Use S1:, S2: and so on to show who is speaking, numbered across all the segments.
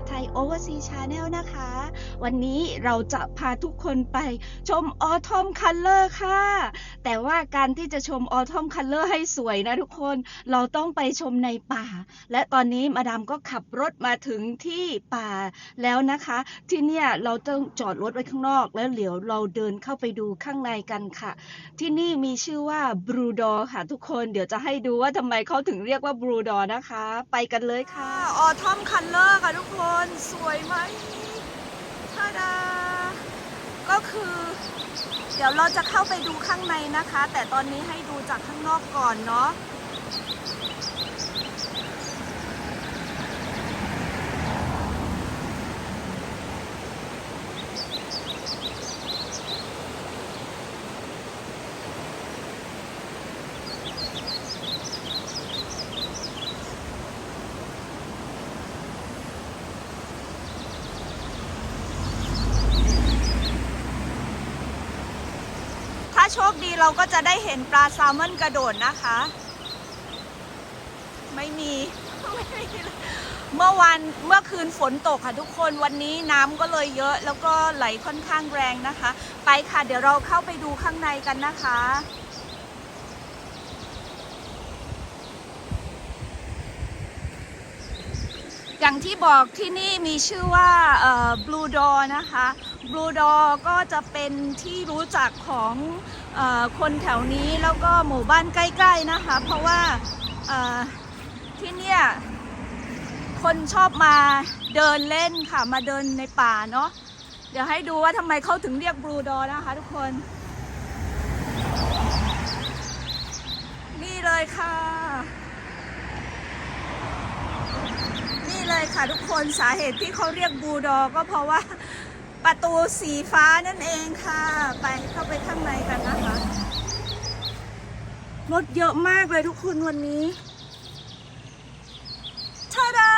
S1: ับไทย Oversea Channel นะคะ วันนี้เราจะพาทุกคนไปชม Autumn Color ค่ะ แต่ว่าการที่จะชม Autumn Color ให้สวยนะทุกคนเราต้องไปชมในป่า และตอนนี้มาดามก็ขับรถมาถึงที่ป่าแล้วนะคะ ที่เนี่ยเราต้องจอดรถไว้ข้างนอก แล้วเดี๋ยวเราเดินเข้าไปดูข้างในกันค่ะ ที่นี่มีชื่อว่าบรูดอค่ะทุกคนเดี๋ยวจะให้ดูว่าทำไมเขาถึงเรียกว่าบรูดอนะคะ ไปกันเลยค่ะออทอมคันเลอร์ค่ะทุกคนสวยไหมทาดา ก็คือ เดี๋ยวเราจะเข้าไปดูข้างในนะคะ แต่ตอนนี้ให้ดูจากข้างนอกก่อนเนาะ โชคดีเราก็จะได้เห็นปลาแซลมอนกระโดดนะคะ ไม่มีไม่มีเมื่อวันเมื่อคืนฝนตกค่ะทุกคนวันนี้น้ำก็เลยเยอะ แล้วก็ไหลค่อนข้างแรงนะคะ ไปค่ะเดี๋ยวเราเข้าไปดูข้างในกันนะคะอย่างที่บอกที่นี่มีชื่อว่าบลูดอนะคะ บลูดอก็จะเป็นที่รู้จักของอคนแถวนี้แล้วก็หมู่บ้านใกล้ๆนะคะ เพราะว่าที่เนี่ยคนชอบมาเดินเล่นค่ะมาเดินในป่าเนาะเดี๋ยวให้ดูว่าทำไมเขาถึงเรียกบลูดอนะคะทุกคน นี่เลยค่ะ นี่เลยค่ะทุกคนสาเหตุที่เขาเรียกบูดอก็เพราะว่า ประตูสีฟ้านั่นเองค่ะ ไปเข้าไปข้างในกันนะคะรถเยอะมากเลยทุกคนวันนี้ทาดา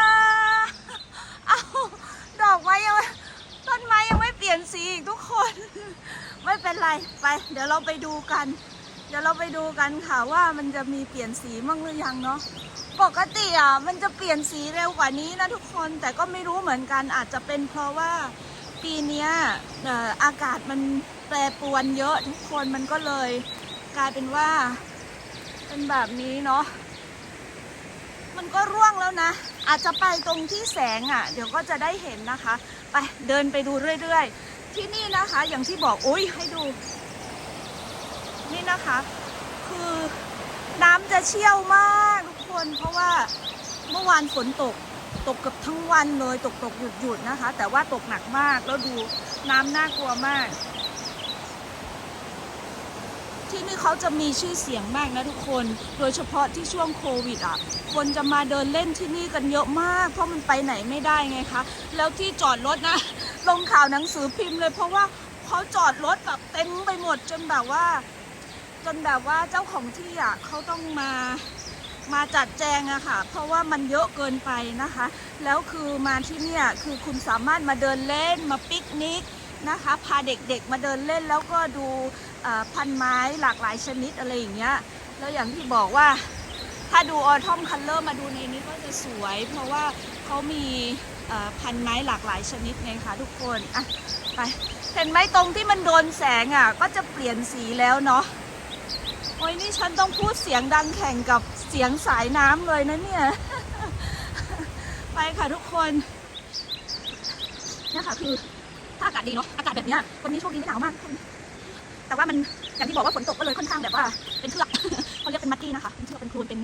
S1: เอาดอกไม้ยังต้นไม้ยังไม่เปลี่ยนสีอีกทุกคน ไม่เป็นไรไป เดี๋ยวเราไปดูกัน เดี๋ยวเราไปดูกันค่ะว่ามันจะมีเปลี่ยนสีมั่งหรือยังเนาะปกติอะมันจะเปลี่ยนสีเร็วกว่านี้นะทุกคนแต่ก็ไม่รู้เหมือนกันอาจจะเป็นเพราะว่า ปีนี้ยเอ่ออากาศมันแปรปรวนเยอะทุกคนมันก็เลยกลายเป็นว่า เป็นแบบนี้เนาะมันก็ร่วงแล้วนะ อาจจะไปตรงที่แสงอะ เดี๋ยวก็จะได้เห็นนะคะ ไปเดินไปดูเรื่อยๆ ที่นี่นะคะ อย่างที่บอกอุ้ยให้ดู นี่นะคะ คือน้ำจะเชี่ยวมากทุกคน เพราะว่าเมื่อวานฝนตก ตกเกือบทั้งวันเลยตกตกหยุดหยุดนะคะ แต่ว่าตกหนักมากแล้วดูน้ำน่ากลัวมาก ที่นี่เขาจะมีชื่อเสียงมากนะทุกคน โดยเฉพาะที่ช่วงโควิดอะคนจะมาเดินเล่นที่นี่กันเยอะมาก เพราะมันไปไหนไม่ได้ไงคะ แล้วที่จอดรถนะลงข่าวหนังสือพิมพ์เลย เพราะว่าเขาจอดรถแบบเต็มไปหมดจนแบบว่า จนแบบว่าเจ้าของที่อะเขาต้องมา มาจัดแจงอะค่ะ เพราะว่ามันเยอะเกินไปนะคะ แล้วคือมาที่เนี่ยคือคุณสามารถมาเดินเล่นมาปิกนิกนะคะ พาเด็กๆมาเดินเล่นแล้วก็ดูพันไม้หลากหลายชนิดอะไรอย่างเงี้ย แล้วอย่างที่บอกว่าถ้าดูออทอมคัลเลอร์มาดูในนี้ก็จะสวย เพราะว่าเขามีพันไม้หลากหลายชนิดไงคะทุกคน อะ ไป เห็นไหมตรงที่มันโดนแสงอะ ก็จะเปลี่ยนสีแล้วเนาะ อ้ยนี่ฉันต้องพูดเสียงดังแข่งกับเสียงสายน้ำเลยนะเนี่ย ไปค่ะทุกคนนี่ค่ะคือถ้าอากาศดีเนาะอากาศแบบนี้ยวันนี้โชคดีไม่หนาวมากแต่ว่ามันอย่างที่บอกว่าฝนตกก็เลยค่อนข้างแบบว่าเป็นเชือกเขาเรียกเป็นมัดดี้นะคะเป็นเชือกเป็นโคลนเป็น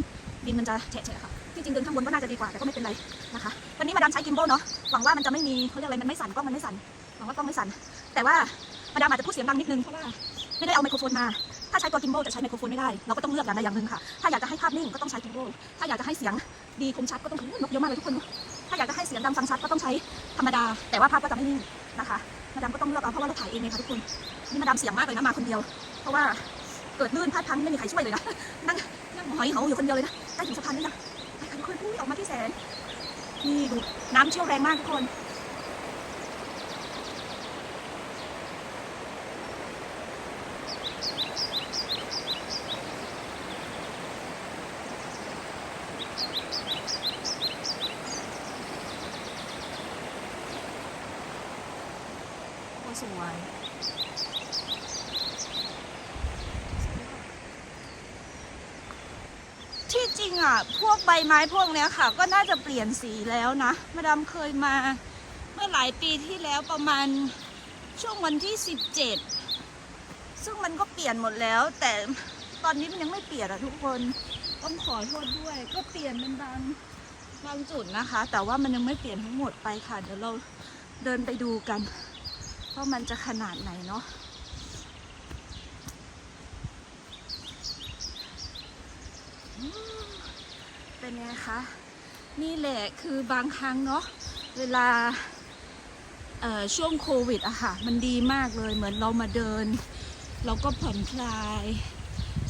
S1: ดินมันจะแฉะๆค่ะที่จริงเดินข้างบนก็น่าจะดีกว่าแต่ก็ไม่เป็นไรนะคะวันนี้มาดามใช้กิมโบเนาะหวังว่ามันจะไม่มีเขาเรียกอะไรมันไม่สั่นกล้องมันไม่สั่นหวังว่ากล้องไม่สั่นแต่ว่ามาดามอาจจะพูดเสียงดังนิดนึงเพราะว่าไม่ได้เอาไมโครโฟนมา ถ้าใช้ตัวกิมโบจะใช้ไมโครโฟนไม่ได้ เราก็ต้องเลือกอย่างใดอย่างหนึ่งค่ะ ถ้าอยากจะให้ภาพนิ่งก็ต้องใช้กิมโบถ้าอยากจะให้เสียงดีคมชัดก็ต้องนกเยอะมากเลยทุกคน ถ้าอยากจะให้เสียงดังฟังชัดก็ต้องใช้ธรรมดา แต่ว่าภาพก็จะไม่นิ่งนะคะมาดามก็ต้องเลือกเอาเพราะว่าเราถ่ายเองไงคะทุกคน นี่มาดามเสียงมากเลยนะมาคนเดียว เพราะว่าเกิดลื่นพลาดพลั้งไม่มีใครช่วยเลยนะ นั่งนั่งหอยเหาอยู่คนเดียวเลยนะใต้ถึงสะพานนี่นะไปค่ะทุกคนอุ้ยออกมาที่แสงนี่ดูน้ำเชี่ยวแรงมากทุกคน วยที่จริงอะ พวกใบไม้พวกเนี้ยค่ะ ก็น่าจะเปลี่ยนสีแล้วนะ มาดามเคยมาเมื่อหลายปีที่แล้วประมาณช่วงวันที่ 17 ซึ่งมันก็เปลี่ยนหมดแล้ว แต่ตอนนี้มันยังไม่เปลี่ยนอะทุกคนต้องขอโทษด้วย ก็เปลี่ยนเป็นบางบางจุดนะคะ แต่ว่ามันยังไม่เปลี่ยนทั้งหมดไปค่ะ เดี๋ยวเราเดินไปดูกัน ว่ามันจะขนาดไหนเนาะเป็นไงคะ นี่แหละคือบางครั้งเนาะเวลาช่วงโควิดอะค่ะ มันดีมากเลยเหมือนเรามาเดิน เราก็ผ่อนคลาย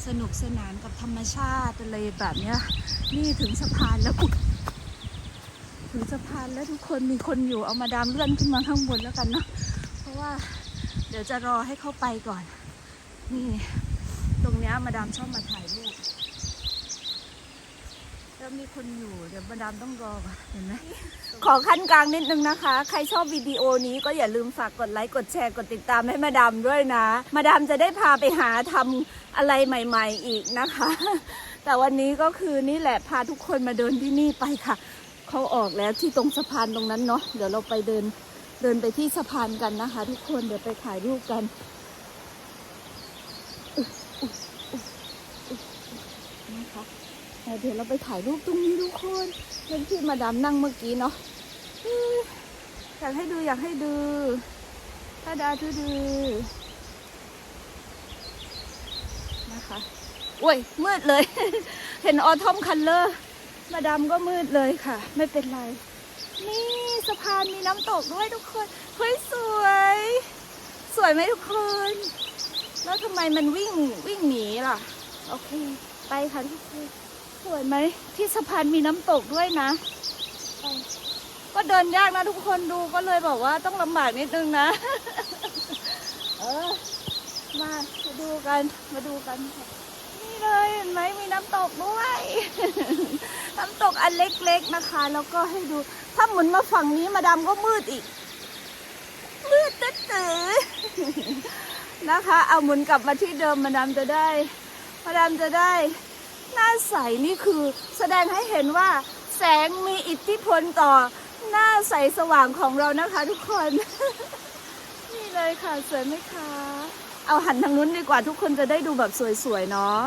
S1: สนุกสนานกับธรรมชาติอะไรแบบเนี้ย นี่ถึงสะพานแล้วถึงสะพานแล้วทุกคนมีคนอยู่เอามาดามเลื่อนขึ้นมาข้างบนแล้วกันเนาะ ราะว่าเดี๋ยวจะรอให้เข้าไปก่อน นี่ ตรงนี้มาดามชอบมาถ่ายรูปแล้วมีคนอยู่เดี๋ยวมาดามต้องรอก่อนเห็นไหมขอขั้นกลางนิดนึงนะคะ ใครชอบวิดีโอนี้ก็อย่าลืมฝากกดไลค์กดแชร์กดติดตามให้มาดามด้วยนะ มาดามจะได้พาไปหาทำอะไรใหม่ ๆ อีกนะคะ แต่วันนี้ก็คือนี่แหละพาทุกคนมาเดินที่นี่ไปค่ะ เขาออกแล้วที่ตรงสะพานตรงนั้นเนาะเดี๋ยวเราไปเดิน เดินไปที่สะพานกันนะคะ ทุกคนเดี๋ยวไปถ่ายรูปกันนะคะเดี๋ยวเราไปถ่ายรูปตรงนี้ทุกคนเป็นที่มาดามนั่งเมื่อกี้เนาะอืมอยากให้ดูอยากให้ดูถ้าดาดูดูนะคะโอ้ยมืดเลย เห็นออทอมคันเลอร์มาดามก็มืดเลยค่ะ ไม่เป็นไร นี่สะพานมีน้ำตกด้วยทุกคนเฮ้ยสวย สวยไหมทุกคน แล้วทำไมมันวิ่งวิ่งหนีล่ะ โอเค ไปค่ะทุกคนสวยไหมที่สะพานมีน้ำตกด้วยนะไปก็เดินยากนะทุกคนดูก็เลยบอกว่าต้องลำบากนิดนึงนะ เออ มาดูกัน มาดูกันค่ะ เลยเห็นไหมมีน้ำตกด้วย น้ำตกอันเล็กๆนะคะ แล้วก็ให้ดู ถ้าหมุนมาฝั่งนี้มาดามก็มืดอีก มืดตื้อนะคะ เอาหมุนกลับมาที่เดิมมาดามจะได้ มาดามจะได้ หน้าใสนี่คือแสดงให้เห็นว่าแสงมีอิทธิพลต่อหน้าใสสว่างของเรานะคะทุกคน นี่เลยค่ะสวยไหมคะ เอาหันทางนู้นดีกว่าทุกคนจะได้ดูแบบสวยๆเนาะ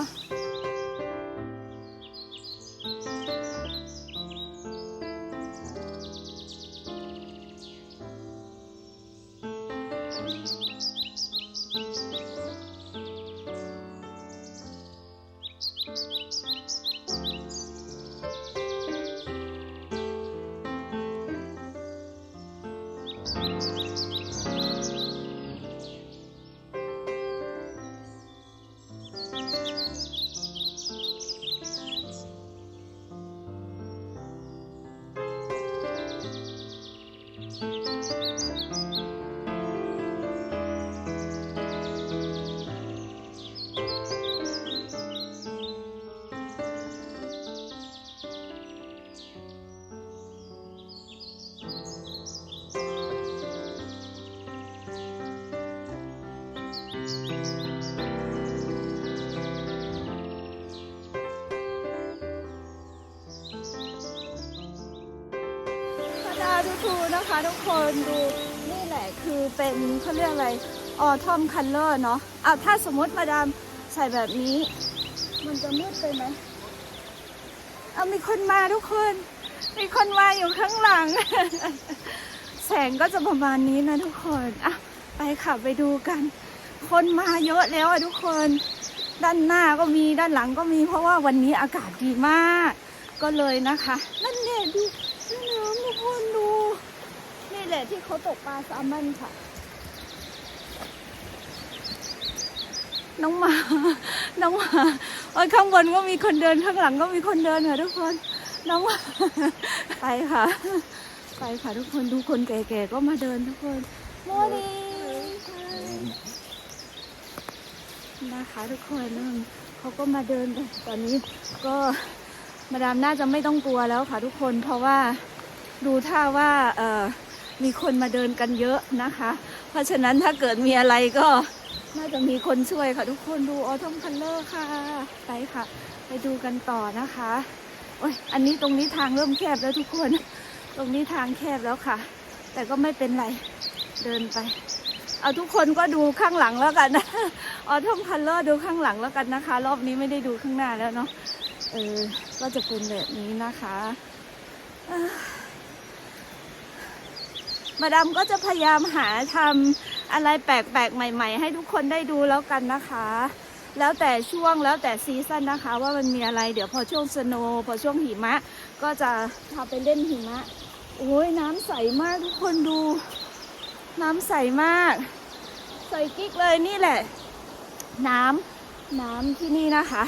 S1: ทุกคนดูนี่แหละคือเป็นเขาเรียกอะไรออทอมคัลเลอร์เนาะเอาถ้าสมมติมาดามใส่แบบนี้ มันจะมืดไปไหมเอามีคนมาทุกคน มีคนมาอยู่ข้างหลัง แสงก็จะประมาณนี้นะทุกคนอะไปค่ะไปดูกัน คนมาเยอะแล้วอะทุกคน ด้านหน้าก็มีด้านหลังก็มีเพราะว่าวันนี้อากาศดีมาก ก็เลยนะคะ นั่นแหละดูแม่น้ำทุกคนดู นี่ แหละที่เขาตกปลาแซลมอนค่ะ น้องหมา น้องหมาโอ้ยข้างบนก็มีคนเดินข้างหลังก็มีคนเดินค่ะทุกคน น้องหมาไปค่ะ ไปค่ะทุกคนดูคนแก่ๆก็มาเดินทุกคนโมดีนะคะทุกคนนั่นเขาก็มาเดินกันตอนนี้ก็มาดามน่าจะไม่ต้องกลัวแล้วค่ะทุกคนเพราะว่าดูท่าว่าเออ มีคนมาเดินกันเยอะนะคะ เพราะฉะนั้นถ้าเกิดมีอะไรก็น่าจะมีคนช่วยค่ะทุกคนดูออทอมคัลเลอร์ค่ะ ไปค่ะ ไปดูกันต่อนะคะโอ้ยอันนี้ตรงนี้ทางเริ่มแคบแล้วทุกคน ตรงนี้ทางแคบแล้วค่ะ แต่ก็ไม่เป็นไรเดินไป เอาทุกคนก็ดูข้างหลังแล้วกันนะออทอมคัลเลอร์ดูข้างหลังแล้วกันนะคะ รอบนี้ไม่ได้ดูข้างหน้าแล้วเนาะเออก็จะเป็นแบบนี้นะคะ มาดามก็จะพยายามหาทำอะไรแปลกๆ ใหม่ ๆ ให้ทุกคนได้ดูแล้วกันนะคะ แล้วแต่ช่วงแล้วแต่ซีซั่นนะคะ ว่ามันมีอะไรเดี๋ยวพอช่วงสโนพอช่วงหิมะ ก็จะพาไปเล่นหิมะโอ้ยน้ำใสมากทุกคนดู น้ำใสมาก ใสกิ๊กเลยนี่แหละ น้ำน้ำที่นี่นะคะ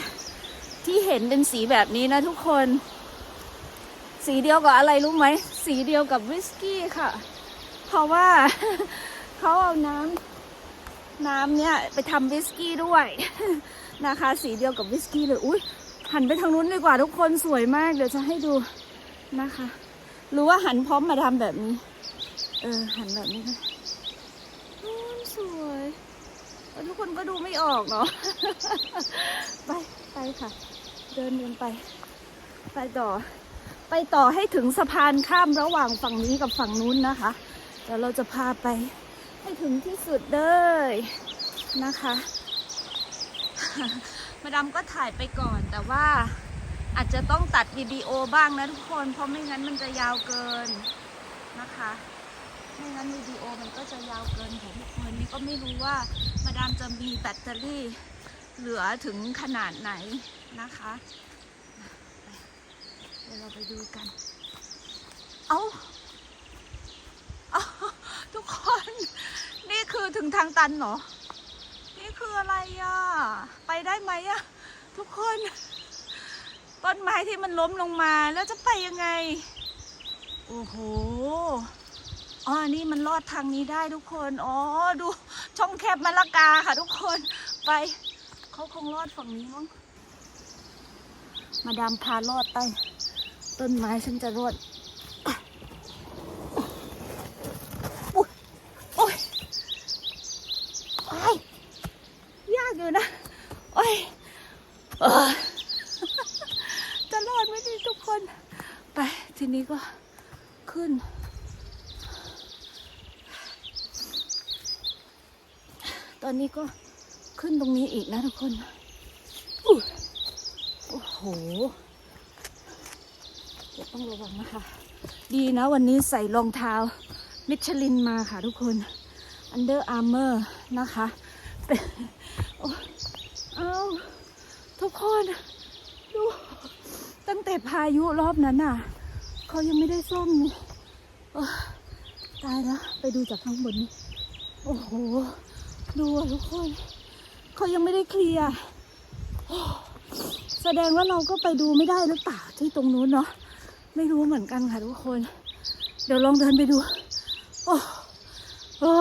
S1: ที่เห็นเป็นสีแบบนี้นะทุกคน สีเดียวกับอะไรรู้ไหม สีเดียวกับวิสกี้ค่ะ ราะว่าเขาเอาน้ำน้ำเนี่ยไปทำวิสกี้ด้วยนะคะ สีเดียวกับวิสกี้เลยอุ้ยหันไปทางนู้นดีกว่าทุกคนสวยมาก เดี๋ยวจะให้ดูนะคะหรือว่าหันพร้อมมาทำแบบนี้ เออ หันแบบนี้นะสวยทุกคนก็ดูไม่ออกเนาะไปไปค่ะ เดินเดินไป ไปต่อ ไปต่อให้ถึงสะพานข้ามระหว่างฝั่งนี้กับฝั่งนู้นนะคะ เดี๋ยวเราจะพาไปให้ถึงที่สุดเลยนะคะ มาดามก็ถ่ายไปก่อนแต่ว่าอาจจะต้องตัดวิดีโอบ้างนะทุกคน เพราะไม่งั้นมันจะยาวเกินนะคะ ไม่งั้นวิดีโอมันก็จะยาวเกินของทุกคนนี่ก็ไม่รู้ว่ามาดามจะมีแบตเตอรี่เหลือถึงขนาดไหนนะคะ เดี๋ยวเราไปดูกัน เอาเอาทุกคน นี่ คือถึงทางตันเหรอ นี่คืออะไรอะ ไปได้ไหมอะ ทุกคน ต้นไม้ที่มันล้มลงมาแล้วจะไปยังไง โอ้โหอ๋อนี่มันลอดทางนี้ได้ทุกคน อ๋อ ดูช่องแคบมะละกาค่ะทุกคน ไป เขาคงลอดฝั่งนี้มั้ง มาดามพาลอดไป ต้นไม้ฉันจะรอดอุ๊ยโอ้ยโอ้ยยากอยู่นะโอ้ยอจะรอดไหมนี่ทุกคน ไปทีนี้ก็ขึ้น ตอนนี้ก็ขึ้นตรงนี้อีกนะทุกคนอุ๊ยโอ้โหเดี๋ยวต้องระวังนะคะ ดีนะวันนี้ใส่รองเท้า มิชลินมาค่ะทุกคน Under Armour นะคะ เป็นโอ้เอาทุก คนดู ตั้งแต่พายุรอบนั้นน่ะ เขายังไม่ได้ซ่อมตายแล้วไปดูจากข้างบนนี้โอ้โห ดูทุกคน เขายังไม่ได้เคลียร์แสดงว่าเราก็ไปดูไม่ได้หรือเปล่าที่ตรงนู้นเนาะไม่รู้เหมือนกันค่ะทุกคน เดี๋ยวลองเดินไปดู โอ้โอ้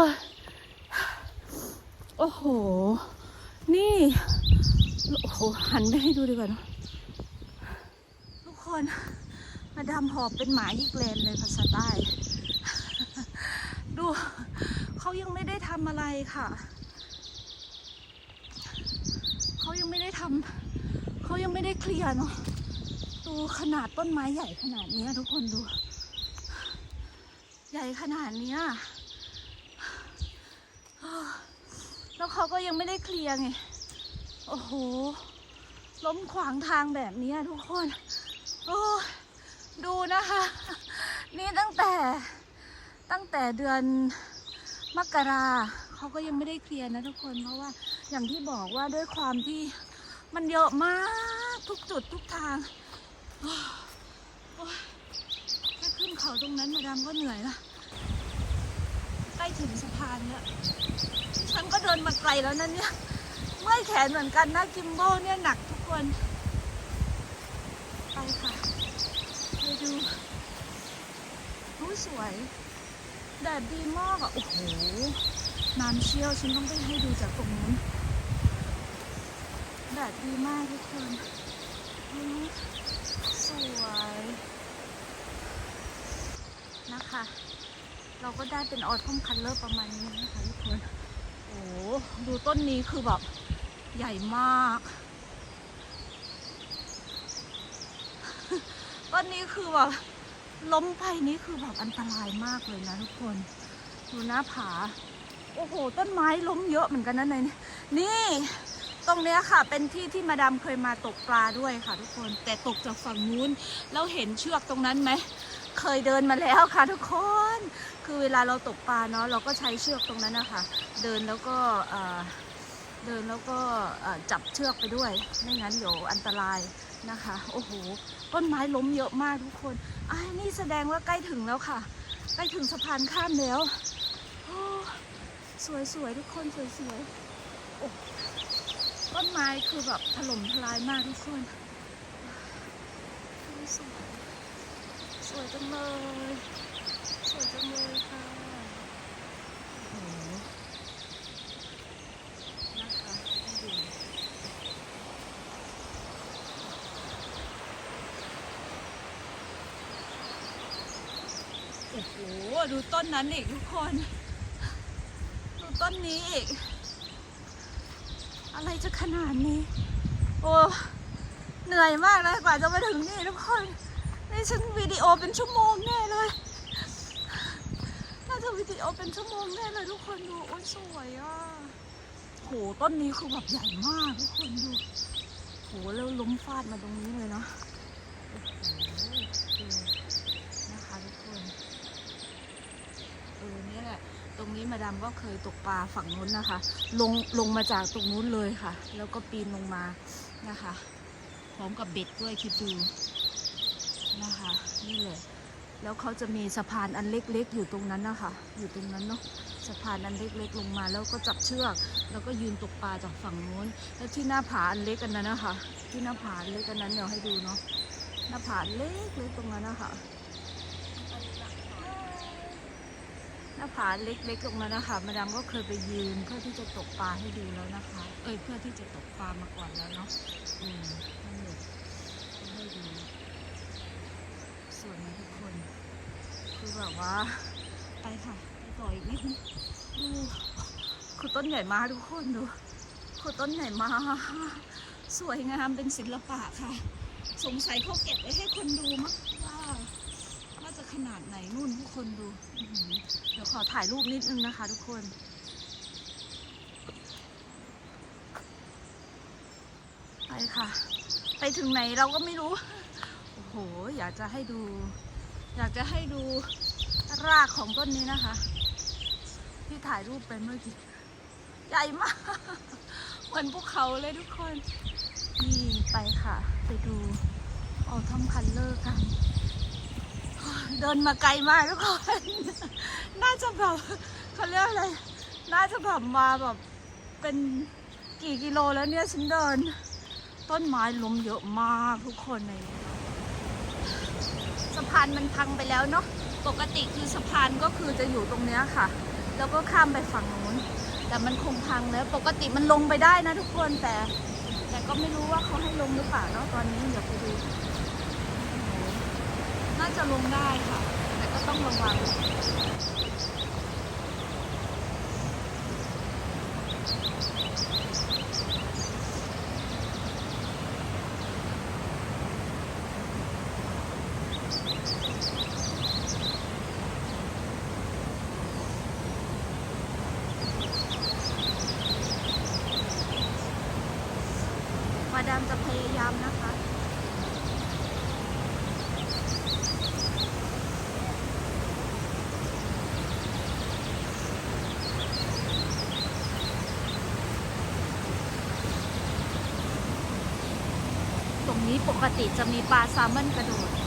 S1: โอ้โห นี่ โอ้โหหันไปให้ดูดีกว่าเนะทุกคนมาดามหอบเป็นหมายิกเลนเลยภาษาใต้ ดูเขายังไม่ได้ทำอะไรค่ะ เขายังไม่ได้ทำเขายังไม่ได้เคลียร์เนาะดูขนาดต้นไม้ใหญ่ขนาดนี้ทุกคนดู ใหญ่ขนาดนี้แล้วเขาก็ยังไม่ได้เคลียร์ไง โอ้โห ล้มขวางทางแบบนี้ทุกคน โอ้ดูนะคะ นี่ตั้งแต่ตั้งแต่เดือนมกราเขาก็ยังไม่ได้เคลียร์นะทุกคนเพราะว่าอย่างที่บอกว่าด้วยความที่มันเยอะมากทุกจุดทุกทางแค่ขึ้นเขาตรงนั้นมาดามก็เหนื่อยละใกล้ถึงสะพานแล้วฉันก็เดินมาไกลแล้วนั่นเนี่ย เมื่อยแขนเหมือนกันนะกิมโบเนี่ยหนักทุกคน ไปค่ะไปดูรู้สวยแดดดีมากอะ โอ้โหน้ำเชี่ยวฉันต้องไปให้ดูจากตรงนู้นแดดดีมากทุกคนสวย นะคะ เราก็ได้เป็นออทอมคัลเลอร์ประมาณนี้นะคะทุกคน โอ้โหดูต้นนี้คือแบบ ใหญ่มาก ต้นนี้คือแบบล้มไปนี่คือแบบอันตรายมากเลยนะทุกคน ดูหน้าผา โอ้โห ต้นไม้ล้มเยอะเหมือนกันนะในนี่ ตรงเนี้ยค่ะ เป็นที่ที่มาดามเคยมาตกปลาด้วยค่ะ ทุกคน แต่ตกจากฝั่งนู้น แล้วเห็นเชือกตรงนั้นไหม เคยเดินมาแล้วค่ะ ทุกคน คือเวลาเราตกปลาเนาะ เราก็ใช้เชือกตรงนั้นนะคะ เดินแล้วก็อ่อ เดินแล้วก็จับเชือกไปด้วย ไม่งั้นเดี๋ยวอันตรายนะคะ โอ้โห ต้นไม้ล้มเยอะมากทุกคนอ่านี่แสดงว่าใกล้ถึงแล้วค่ะ ใกล้ถึงสะพานข้ามแล้วโอ้สวยทุกคนสวยๆโอ้ต้นไม้คือแบบถล่มทลายมากทุกคน สวยสวยจังเลย สวยจังเลยค่ะให้ดูโอ้โห ดูต้นนั้นอีกทุกคน ดูต้นนี้อีก อะไรจะขนาดนี้ โอ้เหนื่อยมากเลยกว่าจะมาถึงนี่ทุกคนนี่ฉันวิดีโอเป็นชั่วโมงแน่เลยน่าจะวิดีโอเป็นชั่วโมงแน่เลยทุกคนดูโอ้ยสวยอะโหต้นนี้คือแบบใหญ่มากทุกคนดูโหแล้วล้มฟาดมาตรงนี้เลยเนาะ โอ้โหดูนะคะทุกคน เออนี่แหละ ตรงนี้ มาดามก็เคยตกปลาฝั่งนู้นนะคะ ลงลงมาจากตรงนู้นเลยค่ะ แล้วก็ปีนลงมานะคะ พร้อมกับเบ็ดด้วยคิดดูนะคะ นี่เลย แล้วเขาจะมีสะพานอันเล็กๆ อยู่ตรงนั้นนะคะ อยู่ตรงนั้นเนาะสะพานอันเล็กๆลงมาแล้วก็จับเชือก แล้วก็ยืนตกปลาจากฝั่งนู้น แล้วที่หน้าผาอันเล็กกันนั้นนะคะ ที่หน้าผาอันเล็กกันนั้นเดี๋ยวให้ดูเนาะหน้าผาเล็กๆตรงนั้นนะคะ ห น้าผาเล็กๆตรงนั้นะคะ มาดามก็เคยไปยืนเพื่อที่จะตกปลาให้ดูแล้วนะคะ เอ้ยเพื่อที่จะตกปลามาก่อนแล้วเนาะ อืมนั่นเลยให้ดูสวนนะทุกคน คือแบบว่า ไปค่ะ ไปต่ออีกนิดนึงดูคือต้นใหญ่มาทุกคนดูคือต้นใหญ่มา สวยงามเป็นศิลปะค่ะ สงสัยเขาเก็บไว้ให้คนดูมั้งว่าว่าจะ ขนาดไหนนู่นทุกคนดู เดี๋ยวขอถ่ายรูปนิดนึงนะคะทุกคนไปค่ะ ไปถึงไหนเราก็ไม่รู้ โอ้โห อยากจะให้ดู อยากจะให้ดูรากของต้นนี้นะคะ ที่ถ่ายรูปไปเมื่อกี้ ใหญ่มาก เหมือนภูเขาเลยทุกคน นี่ไปค่ะ ไปดูออทอมคัลเลอร์กัน เดินมาไกลมากทุกคน น่าจะแบบเขาเรียกอะไร น่าจะแบบมาแบบเป็นกี่กิโลแล้วเนี่ยฉันเดิน ต้นไม้ล้มเยอะมากทุกคนในสะพานมันพังไปแล้วเนาะ ปกติคือสะพานก็คือจะอยู่ตรงเนี้ยค่ะ แล้วก็ข้ามไปฝั่งนู้น แต่มันคงพังแล้ว ปกติมันลงไปได้นะทุกคนแต่ แต่ก็ไม่รู้ว่าเขาให้ลงหรือเปล่าเนาะตอนนี้เดี๋ยวไปดู น่าจะลงได้ค่ะ แต่ก็ต้องระวัง มาดามจะพยายามนะคะ ตรง นี้ปกติจะมีปลาแซลมอนกระโดด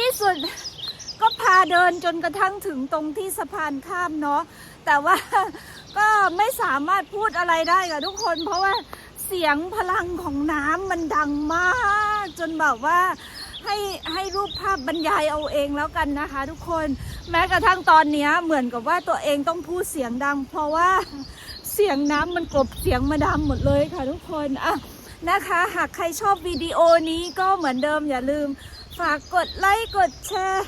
S1: ที่สุดก็พาเดินจนกระทั่งถึงตรงที่สะพานข้ามเนาะแต่ว่าก็ไม่สามารถพูดอะไรได้กับทุกคน เพราะว่าเสียงพลังของน้ำมันดังมาก จนแบบว่าให้ให้รูปภาพบรรยายเอาเองแล้วกันนะคะ ทุกคนแม้กระทั่งตอนนี้เหมือนกับว่าตัวเองต้องพูดเสียงดัง เพราะว่าเสียงน้ำมันกลบเสียงมาดำหมดเลยค่ะทุกคนอะนะคะ หากใครชอบวิดีโอนี้ก็เหมือนเดิมอย่าลืม ฝากกดไลค์กดแชร์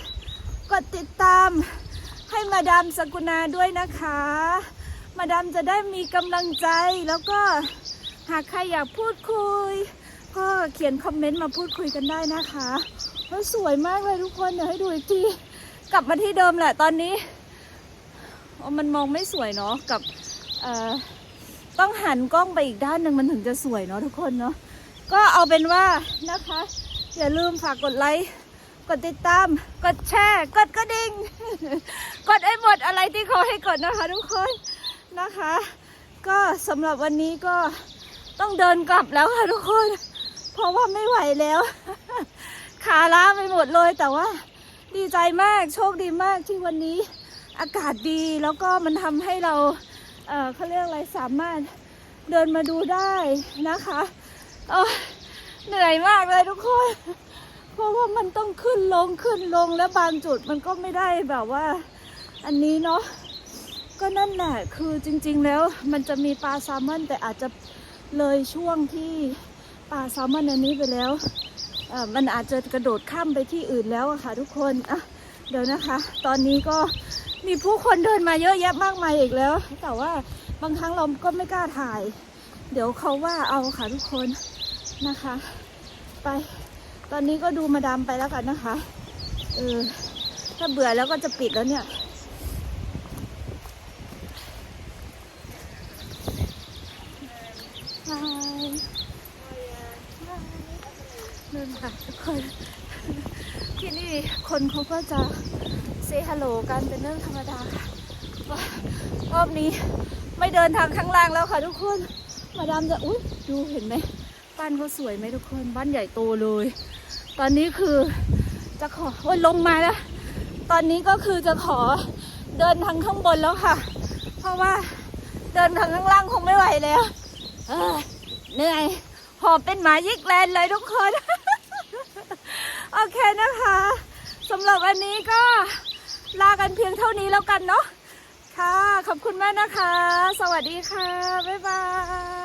S1: กดติดตาม ให้มาดามสกุณาด้วยนะคะ มาดามจะได้มีกำลังใจแล้วก็หากใครอยากพูดคุย ก็เขียนคอมเมนต์มาพูดคุยกันได้นะคะเฮ้ยสวยมากเลยทุกคนเดี๋ยวให้ดูอีกทีกลับมาที่เดิมแหละตอนนี้มันมองไม่สวยเนาะกับต้องหันกล้องไปอีกด้านหนึ่งมันถึงจะสวยเนาะทุกคนเนาะก็เอาเป็นว่านะคะ อย่าลืมฝากกดไลค์ กดติดตาม กดแชร์ กดกระดิ่ง กดไอ้หมดอะไรที่เขาให้กดนะคะทุกคนนะคะ ก็สำหรับวันนี้ก็ต้องเดินกลับแล้วค่ะทุกคน เพราะว่าไม่ไหวแล้ว ขาล้าไปหมดเลยแต่ว่า ดีใจมากโชคดีมากที่วันนี้อากาศดีแล้วก็มันทำให้เราเเขาเรียกอะไรสามารถเดินมาดูได้นะคะอ้ย เหนื่อยมากเลยทุกคน เพราะว่ามันต้องขึ้นลงขึ้นลงและบางจุดมันก็ไม่ได้แบบว่า อันนี้เนาะก็นั่นแหละคือจริง ๆ แล้วมันจะมีปลาแซลมอนแต่อาจจะเลยช่วงที่ปลาแซลมอนอันนี้ไปแล้วมันอาจจะกระโดดข้ามไปที่อื่นแล้วอะค่ะ ทุกคนอะเดี๋ยวนะคะ ตอนนี้ก็มีผู้คนเดินมาเยอะแยะมากมายอีกแล้ว แต่ว่าบางครั้งเราก็ไม่กล้าถ่าย เดี๋ยวเขาว่าเอาค่ะทุกคนนะคะ ไป ตอนนี้ก็ดูมาดามไปแล้วกันนะคะ เออ ถ้าเบื่อแล้วก็จะปิดแล้วเนี่ย บายนั่นค่ะทุกคน ที่นี่คนเขาก็จะเซฮัลโหลกันเป็นเรื่องธรรมดาค่ะว่ารอบนี้ไม่เดินทางข้างล่างแล้วค่ะทุกคน มาดามจะ อุ้ยดูเห็นไหม บ้านเขาสวยไหมทุกคนบ้านใหญ่โตเลย ตอนนี้คือจะขอโอ้ยลงมาแล้ว ตอนนี้ก็คือจะขอเดินทางข้างบนแล้วค่ะ เพราะว่าเดินทางข้างล่างคงไม่ไหวแล้วเอ้ยเหนื่อยหอบเป็นหมายิกแลนเลยทุกคน โอเคนะคะสำหรับวันนี้ก็ลากันเพียงเท่านี้แล้วกันเนาะค่ะ ขอบคุณมากนะคะ สวัสดีค่ะ บ๊ายบาย